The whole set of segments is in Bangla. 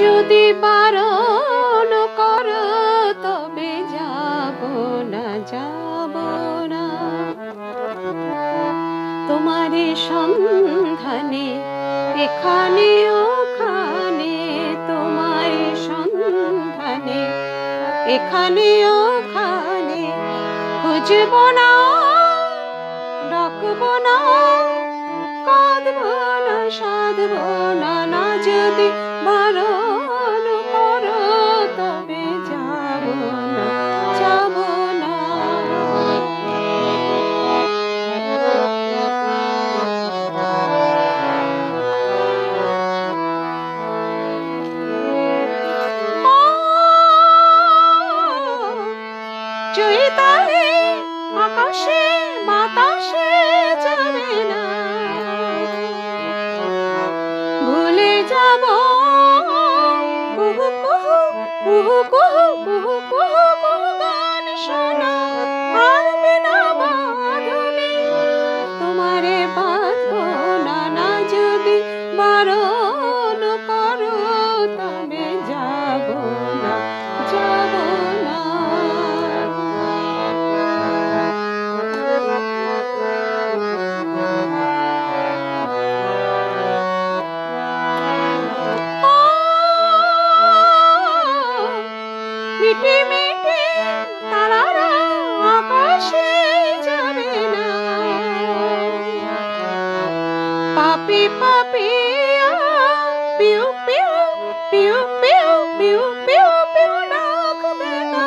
যদি বারণ কর, তবে যাব না যাব না। তোমারে সন্ধানে, এখানে, ওখানে তোমার সন্ধানে, এখানে, ওখানে খুঁজব না, ডাকব না, কাঁদব না, সাধব না কুহু মিটি মিটি তারারা আকাশে যাবে না। পাপি পাপি পিউ পিউ পিউ পিউ পিউ পিউ পিউ ডাকবে না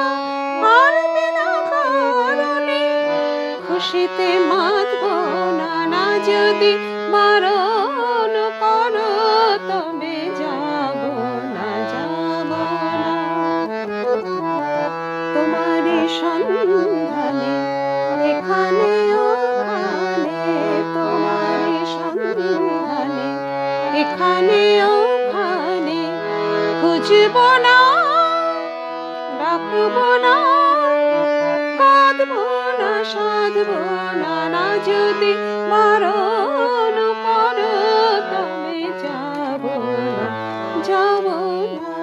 পারবে না কারণে। খুশিতে মাতব না না যদি বারণ করো তবে যাব ওখানে ওখানে খুঁজব না, ডাকব না, কাঁদব না, সাধব না না যদি মরণ কর তবে যাব না যাব না।